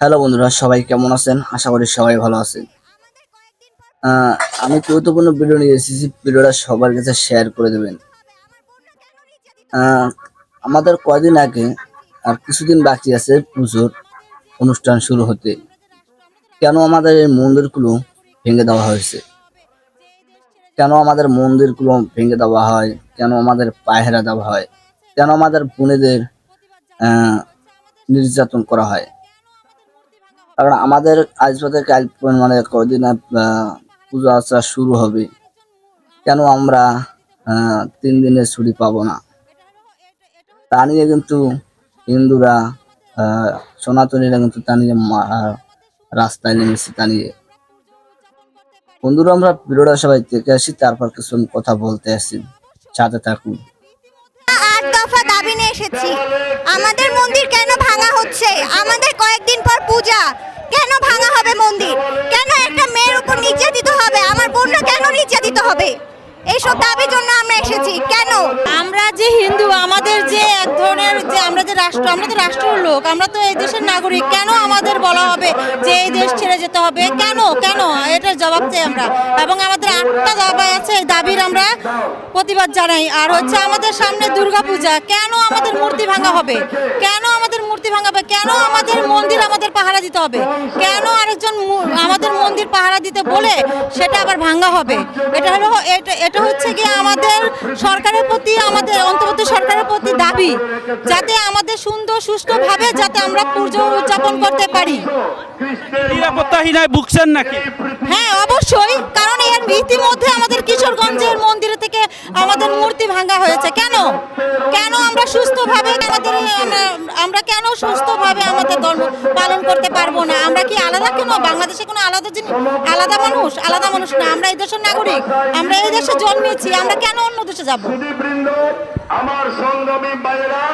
Hello বন্ধুরা, সবাই কেমন আছেন? আশা করি সবাই ভালো আছেন। আমি গুরুত্বপূর্ণ ভিডিও নিয়ে এসেছি, ভিডিওটা সবার কাছে শেয়ার করে দেবেন। আমাদের কয়দিন আগে আর কিছুদিন বাকি আছে পুজোর অনুষ্ঠান শুরু হতে। কেন আমাদের এই মন্দিরগুলো ভেঙে দেওয়া হয়েছে? কেন আমাদের মন্দিরগুলো ভেঙে দেওয়া হয়? কেন আমাদের পায়রা দেওয়া হয়? কেন আমাদের বোনেদের নির্যাতন করা হয়? কারণ আমাদের আজ থেকে কাল মানে কদিন পুজো আচার শুরু হবে। কেন আমরা তিন দিনের ছুটি পাবো না? তা নিয়ে কিন্তু হিন্দুরা সনাতনীরা কিন্তু তা নিয়ে রাস্তায় নেমেছে তা নিয়ে। বন্ধুরা, আমরা ভিডিওটা সবাই দেখে আসি, তারপর কিছু কথা বলতে আসি। সাথে থাকুন। আমাদের মন্দির কেন ভাঙা হচ্ছে? আমাদের কয়েকদিন পর পূজা। কেন ভাঙা হবে মন্দির? কেন একটা মেয়ের উপর নির্যাতিত হবে? আমার বোনরা কেন নির্যাতিত হবে? এইসব দাবির জন্য আমরা এসেছি। কেন? আমরা যে হিন্দু, আমাদের ধরনের যে আমরা যে রাষ্ট্র, আমরা তো রাষ্ট্রের লোক, আমরা তো এই দেশের নাগরিক। কেন আমাদের বলা হবে যে এই দেশ ছেড়ে যেতে হবে? কেন কেন? এটার জবাব চাই আমরা। এবং আমাদের আটটা দাবি আছে, এই দাবির আমরা প্রতিবাদ জানাই। আর হচ্ছে আমাদের সামনে দুর্গাপূজা। কেন আমাদের মূর্তি ভাঙা হবে? কেন আমাদের মূর্তি ভাঙা হবে? কেন আমাদের মন্দির আমাদের পাহারা দিতে হবে? কেন আরেকজন আমাদের মন্দির পাহারা দিতে বলে সেটা আবার ভাঙা হবে? এটা হলো, এটা হচ্ছে কি আমাদের সরকারের প্রতি আমাদের অন্তর্বর্তী সরকারের প্রতি দাবি যাতে আমাদের সুন্দর সুষ্ঠুভাবে যাতে আমরা পুজো উদযাপন করতে পারি। নিরাপত্তাহীনায় ভুগছেন নাকি? হ্যাঁ অবশ্যই কারণ এর ইতিমধ্যে আমাদের কিশোরগঞ্জের মন্দির থেকে আমাদের মূর্তি ভাঙা হয়েছে কেন কেন আমরা সুস্থভাবে আমাদের আমরা- আমরা কেন সুস্থভাবে আমাদের ধর্ম পালন করতে পারব না। আমরা কি আলাদা কেন? বাংলাদেশে কোনো আলাদা জিনিস আলাদা মানুষ? আলাদা মানুষ না। আমরা এই দেশের নাগরিক। আমরা এই দেশে জন্মেছি আমরা কেন অন্য দেশে যাব? আমার সংগ্রামী ভাইয়েরা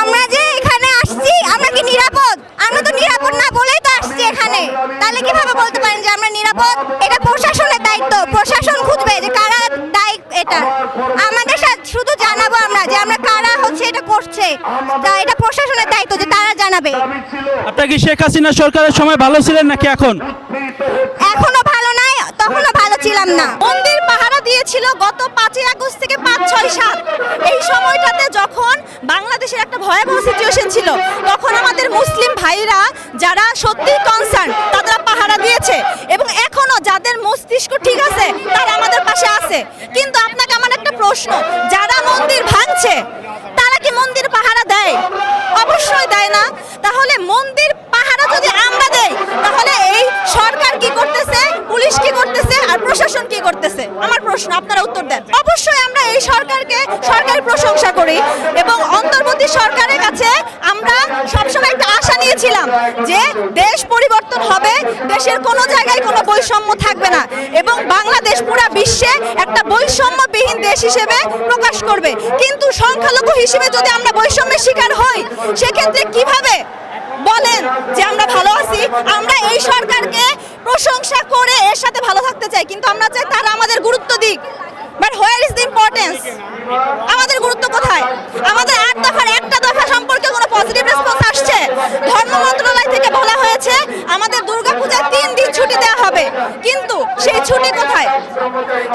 আমরা যে এখানে আসছি আমরা কি নিরাপদ? আমরা তো নিরাপদ না বলেই তো আসছি এখানে। তাহলে কীভাবে বলতে পারেন যে আমরা নিরাপদ? এটা প্রশাসনের দায়িত্ব। প্রশাসন খুঁজবে যে কারা দায়ী এটা। আমাদের সাথে শুধু জানাব আমরা যে আমরা কারা হচ্ছে এটা করছে। তা এটা প্রশাসনের দায়িত্ব যে জানাবে আপনি আপনার কি শেখ হাসিনা সরকারের সময় ভালো ছিলেন নাকি এখন? এখনও ভালো নাই তখনও ভালো ছিলাম না। মন্দির পাহারা দিয়েছিল গত পাঁচই আগস্ট থেকে পাঁচ ছয় সাত। এই সময়টাতে যখন বাংলাদেশের একটা ভয়াবহ সিচুয়েশন ছিল তখন আমাদের মুসলিম ভাইরা যারা সত্যি কনসার্ন তারা পাহারা দিয়েছে এবং এখনও যাদের মস্তিষ্ক ঠিক আছে তারা আমাদের পাশে আছে কিন্তু আপনাকে আমার একটা প্রশ্ন যারা মন্দির ভাঙছে তারা কি মন্দির পাহারা দেয় অবশ্যই দেয় না তাহলে মন্দির পাহারা যদি আমরা দেই তাহলে এই সরকার কি করতেছে পুলিশ কি করতেছে আর প্রশাসন কি করতেছে আমার প্রশ্ন, আপনারা উত্তর দেন। অবশ্যই আমরা এই সরকারকে সরকারি প্রশংসা করি এবং অন্তর্বর্তী সরকারের কাছে আমরা সবসময় একটা আশা নিয়েছিলাম যে দেশ পরিবর্তন হবে, দেশের কোনো জায়গায় কোনো বৈষম্য থাকবে না এবং বাংলাদেশ পুরা বিশ্বে একটা বৈষম্যবিহীন দেশ হিসেবে প্রকাশ করবে। কিন্তু সংখ্যালঘু হিসেবে যদি আমরা বৈষম্যের শিকার হই, সেক্ষেত্রে কীভাবে? বলেন যে আমরা ভালো আছি, আমরা এই সরকারকে প্রশংসা করে এর সাথে ভালো থাকতে চাই, কিন্তু আমরা চাই তারা আমাদের গুরুত্ব দিক। But where is the importance আমাদের গুরুত্ব কোথায়? আমাদের আট দফার একটা দফা সম্পর্কে কোনো পজিটিভ রেসপন্স আসছে? ধর্ম মন্ত্রণালয় থেকে বলা হয়েছে, আমাদের দুর্গাপূজায় তিন দিন ছুটি দেওয়া হবে। কিন্তু সেই ছুটি কোথায়?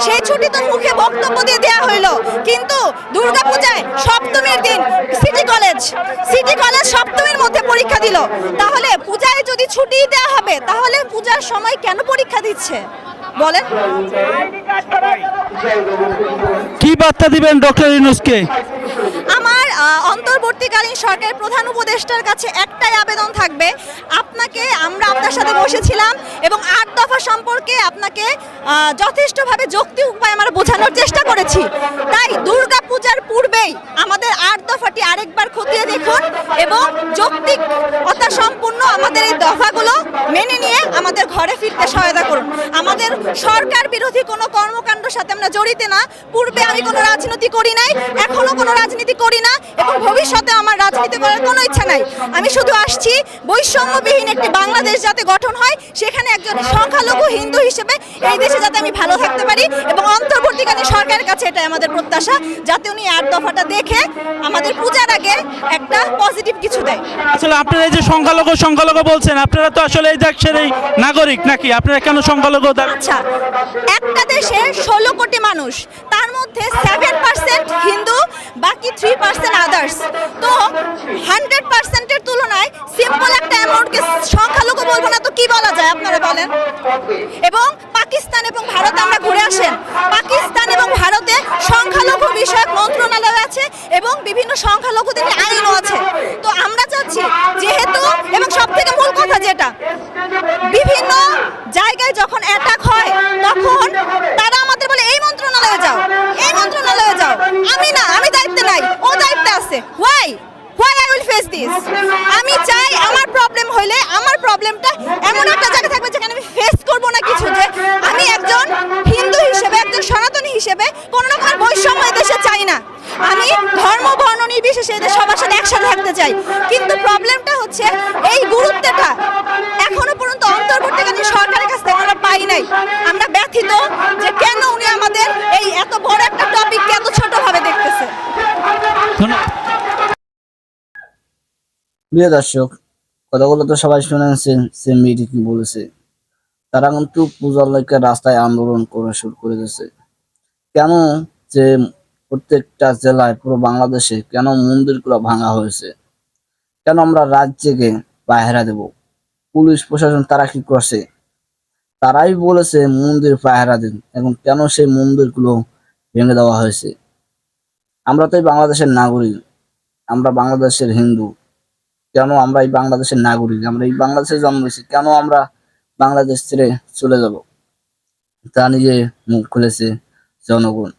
সেই ছুটি তো মুখে বক্তব্য দিয়ে দেওয়া হইল। কিন্তু দুর্গাপূজায় সপ্তমীর দিন সিটি কলেজ সিটি কলেজ সপ্তমীর মধ্যে পরীক্ষা দিল। তাহলে পূজায় যদি ছুটি দেওয়া হবে, তাহলে পূজার সময় কেন পরীক্ষা দিচ্ছে? বলেন। কি বার্তা দিবেন ডক্টর ইউনুসকে? আমার অন্তর্বর্তীকালীন সরকারের প্রধান উপদেষ্টার কাছে একটাই আবেদন থাকবে। আপনাকে আমরা আপনার সাথে বসেছিলাম এবং আট দফা সম্পর্কে আপনাকে যথেষ্টভাবে যৌক্তিক উপায় আমরা বোঝানোর চেষ্টা করেছি। তাই দুর্গা পূজার পূর্বেই আমাদের আট দফাটি আরেকবার খতিয়ে দেখুন এবং যৌক্তিকতা সম্পূর্ণ আমাদের এই দফাগুলো মেনে নিয়ে আমাদের ঘরে ফিরতে সহায়তা করুন। আমাদের সরকার বিরোধী কোনো কর্মকাণ্ডের সাথে আমরা জড়িত না। পূর্বে আমি কোনো রাজনীতি করি নাই, এখনও কোনো রাজনীতি করি না এবং ভবিষ্যতে আমার রাজনীতি করার কোনো ইচ্ছা নাই। আমি শুধু আসছি, বৈষম্যবিহীন একটি বাংলাদেশ যাতে গঠন হয়, সেখানে একজন সংখ্যালঘু হিন্দু হিসেবে এই দেশে যাতে আমি ভালো থাকতে পারি এবং অন্তর্বর্তীকালীন সরকারের কাছে এটাই আমাদের প্রত্যাশা, যাতে উনি আট দফাটা দেখে আমাদের পূজার আগে একটা পজিটিভ কিছু দেয়। আসলে আপনারা এই যে সংখ্যালঘু সংখ্যালঘু বলছেন, আপনারা তো আসলে এই দেশের এই নাগরিক। নাকি? আপনারা কেন সংখ্যালঘু আচ্ছা একটা দেশে ষোলো কোটি মানুষ, তার মধ্যে সেভেন পার্সেন্ট হিন্দু, বাকি থ্রি পার্সেন্ট আদার্স তো হান্ড্রেড পার্সেন্টের তুলনায় সিম্পল একটা অ্যামাউন্টকে সংখ্যালঘু বলব না তো কি বলা যায় আপনারা বলেন? এবং পাকিস্তান এবং ভারত, আমরা ঘুরে আসেন। পাকিস্তান এবং ভারতে সংখ্যালঘু বিষয়ক মন্ত্রণালয় আছে এবং বিভিন্ন সংখ্যালঘুদের আইনও আছে। তো আমরা চাচ্ছি, যেহেতু এবং সব থেকে মূল কথা যেটা বিভিন্ন জায়গায় যখন অ্যাটাক হয় তখন তারা আমাদের বলে এই মন্ত্রণালয়ে যাও এই মন্ত্রণালয়ে যাও আমি না আমি দায়িত্বে নাই ও দায়িত্বে আছে why why I will face this আমি চাই আমার প্রবলেম হইলে আমার প্রবলেমটা এমন একটা জায়গা থাকবে যেখানে আমি ফেস করব না কিছু যে আমি একজন হিন্দু হিসেবে একজন সনাতনী হিসেবে কোনো রকম বৈষম্য দেশে চাই না আমি ধর্ম, বর্ণ, নির্বিশেষে এদের সবার সাথে একসাথে থাকতে চাই। কিন্তু প্রবলেমটা হচ্ছে এই গুরুত্বটা এখনও পর্যন্ত অন্তর্বর্তীকালীন সরকারের কাছ থেকে আমরা পাই নাই। আমরা ব্যথিত যে কেন উনি আমাদের এই এত বড় একটা টপিককে এত ছোট ভাবে দেখতেছে। প্রিয় দর্শক, কথাগুলো তো সবাই শুনেছেন সে মেয়েটি কি বলেছে? তারা কিন্তু পূজার লোককে রাস্তায় আন্দোলন করা শুরু করে দিয়েছে। কেন যে প্রত্যেকটা জেলায় পুরো বাংলাদেশে কেন মন্দিরগুলো ভাঙা হয়েছে? কেন আমরা রাজ্যকে পাহারা দেব? পুলিশ, প্রশাসন তারা কি করছে? তারাই বলেছে মন্দির পাহারা দিন এবং কেন সেই মন্দিরগুলো ভেঙে দেওয়া হয়েছে? আমরা তো এই বাংলাদেশের নাগরিক, আমরা বাংলাদেশের হিন্দু। কেন আমরা এই বাংলাদেশের নাগরিক? আমরা এই বাংলাদেশে জন্মেছি কেন আমরা বাংলাদেশ ছেড়ে চলে যাব? তা নিজে মুখ খুলেছে জনগণ।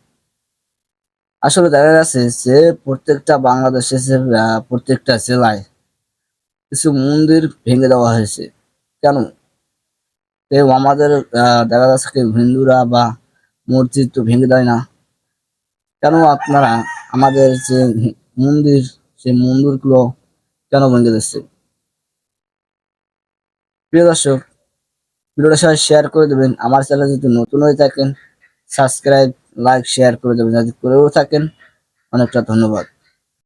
আসলে দেখা গেছে যে প্রত্যেকটা বাংলাদেশে প্রত্যেকটা জেলায় কিছু মন্দির ভেঙে দেওয়া হয়েছে। কেন? কেউ আমাদের দেখা যাচ্ছে কেউ হিন্দুরা বা মসজিদ তো ভেঙে দেয় না। কেন আপনারা আমাদের যে মন্দির সেই মন্দিরগুলো কেন ভেঙে দিচ্ছে? প্রিয় দর্শক, ভিডিওটা সবাই শেয়ার করে দেবেন। আমার চ্যানেল যদি নতুন হয়ে থাকেন সাবস্ক্রাইব লাইক শেয়ার করে দেবেন। যদি করেও থাকেন অনেকটা ধন্যবাদ।